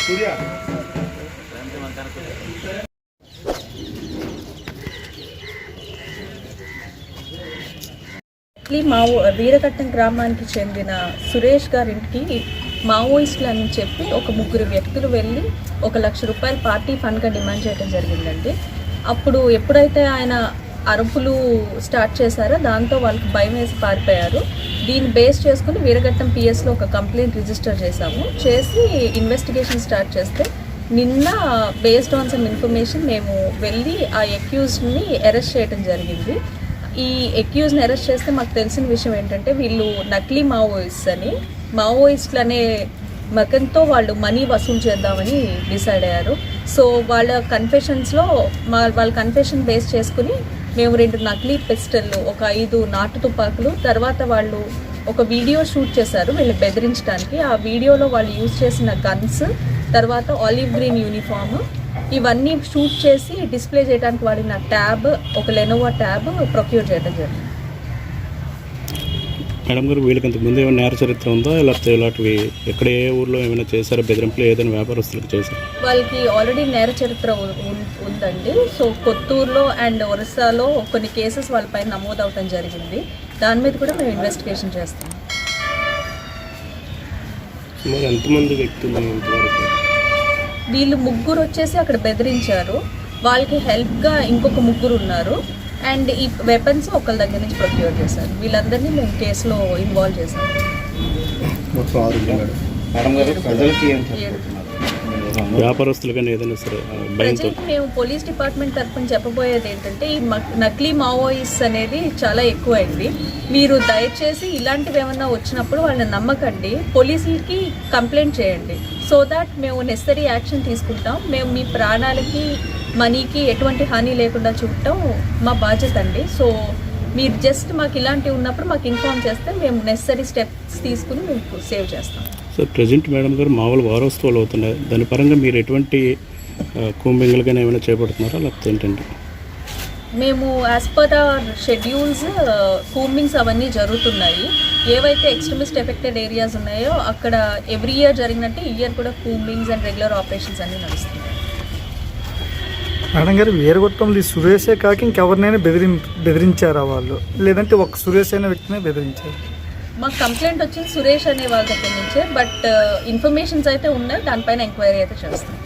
సూర్య మా వీరఘట్టం గ్రామానికి చెందిన సురేష్ గారింటికి మావోయిస్టులు అని చెప్పి ఒక ముగ్గురు వ్యక్తులు వెళ్ళి ఒక లక్ష రూపాయలు పార్టీ ఫండ్గా డిమాండ్ చేయడం జరిగిందండి. అప్పుడు ఎప్పుడైతే ఆయన అరుపులు స్టార్ట్ చేశారో దాంతో వాళ్ళకి భయం వేసి పారిపోయారు. దీన్ని బేస్ చేసుకుని వీరఘట్టం పిఎస్లో ఒక కంప్లైంట్ రిజిస్టర్ చేశాము. చేసి ఇన్వెస్టిగేషన్ స్టార్ట్ చేస్తే నిన్న బేస్డ్ ఆన్ సమ్ ఇన్ఫర్మేషన్ మేము వెళ్ళి ఆ ఎక్యూజ్ని అరెస్ట్ చేయడం జరిగింది. ఈ ఎక్యూజ్ని అరెస్ట్ చేస్తే మాకు తెలిసిన విషయం ఏంటంటే వీళ్ళు నకిలీ మావోయిస్ట్ అని మావోయిస్టులు అనే మకంతో వాళ్ళు మనీ వసూలు చేద్దామని డిసైడ్ అయ్యారు. సో వాళ్ళ కన్ఫెషన్స్లో మా వాళ్ళ కన్ఫెషన్ బేస్ చేసుకుని మేము రెండు నకిలీ పిస్టల్లు ఒక ఐదు నాటు తుపాకులు తర్వాత వాళ్ళు ఒక వీడియో షూట్ చేశారు వీళ్ళని బెదిరించడానికి. ఆ వీడియోలో వాళ్ళు యూజ్ చేసిన గన్స్ తర్వాత ఆలివ్ గ్రీన్ యూనిఫామ్ ఇవన్నీ షూట్ చేసి డిస్ప్లే చేయడానికి వాడిన ట్యాబ్ ఒక లెనోవా ట్యాబ్ ప్రొక్యూర్ చేయడం జరిగింది. మేడం గారు వీళ్ళకి ఇంతకు ముందు ఏమైనా నేర చరిత్ర ఉందా? లేకపోతే ఇలాంటివి ఎక్కడ ఏ ఊర్లో ఏమైనా చేశారా? బెదిరింపులు ఏదైనా వ్యాపారస్తులకు చేశారు? వాళ్ళకి ఆల్రెడీ నేర చరిత్ర ఉందండి. సో కొత్తూరులో అండ్ ఒరిస్సాలో కొన్ని కేసెస్ వాళ్ళపై నమోదు అవటం జరిగింది. దాని మీద కూడా మేము ఇన్వెస్టిగేషన్ చేస్తాం. మరి ఎంతమంది వ్యక్తులు వీళ్ళు ముగ్గురు వచ్చేసి అక్కడ బెదిరించారు. వాళ్ళకి హెల్ప్గా ఇంకొక ముగ్గురు ఉన్నారు. అండ్ ఈ వెపన్స్ ఒకళ్ళ దగ్గర నుంచి ప్రొక్యూర్ చేశారు. వీళ్ళందరినీ మేము కేసులో ఇన్వాల్వ్ చేశాం. మేడం. గారు ప్రజలకి ఏం చెప్పబోతున్నారు? వ్యాపారస్తులు కానీ ఏదైనా సరే ప్రజెంట్ మేము పోలీస్ డిపార్ట్మెంట్ తరఫున చెప్పబోయేది ఏంటంటే ఈ మక్- నకిలీ మావోయిస్ట్ అనేది చాలా ఎక్కువైంది. మీరు దయచేసి ఇలాంటివి ఏమన్నా వచ్చినప్పుడు వాళ్ళని నమ్మకండి. పోలీసులకి కంప్లైంట్ చేయండి. సో దాట్ మేము నెసరీ యాక్షన్ తీసుకుంటాం. మేము మీ ప్రాణాలకి మనీకి ఎటువంటి హాని లేకుండా చూడటం మా బాధ్యత అండి. సో మీరు జస్ట్ మాకు ఇలాంటివి ఉన్నప్పుడు మాకు ఇన్ఫామ్ చేస్తే మేము నెసరీ స్టెప్స్ తీసుకుని మేము సేవ్ చేస్తాం. సో ప్రజెంట్ మేడం గారు మామూలు వారోత్సవాలు అవుతున్నాయి. దాని పరంగా మీరు ఎటువంటి కూంబింగ్లు కానీ ఏమైనా చేపడుతున్నారా? లేకపోతే ఏంటంటే మేము as per our schedules combings అవన్నీ జరుగుతున్నాయి. ఏవైతే ఎక్స్ట్రీమిస్ట్ ఎఫెక్టెడ్ ఏరియాస్ ఉన్నాయో అక్కడ ఎవ్రీ ఇయర్ జరిగినట్టు ఈ ఇయర్ కూడా కూంబింగ్స్ అండ్ రెగ్యులర్ ఆపరేషన్స్ అన్నీ నడుస్తున్నాయి. మేడం గారు వీరగొట్టంలో ఈ సురేషే కాక ఇంకెవరినైనా బెదిరి బెదిరించారా వాళ్ళు? లేదంటే ఒక సురేష్ అనే వ్యక్తినే బెదిరించారు? మాకు కంప్లైంట్ వచ్చింది సురేష్ అనే వాళ్ళ దగ్గర నుంచే బట్ ఇన్ఫర్మేషన్స్ అయితే ఉన్నాయి దానిపైన ఎంక్వైరీ అయితే చేస్తాం.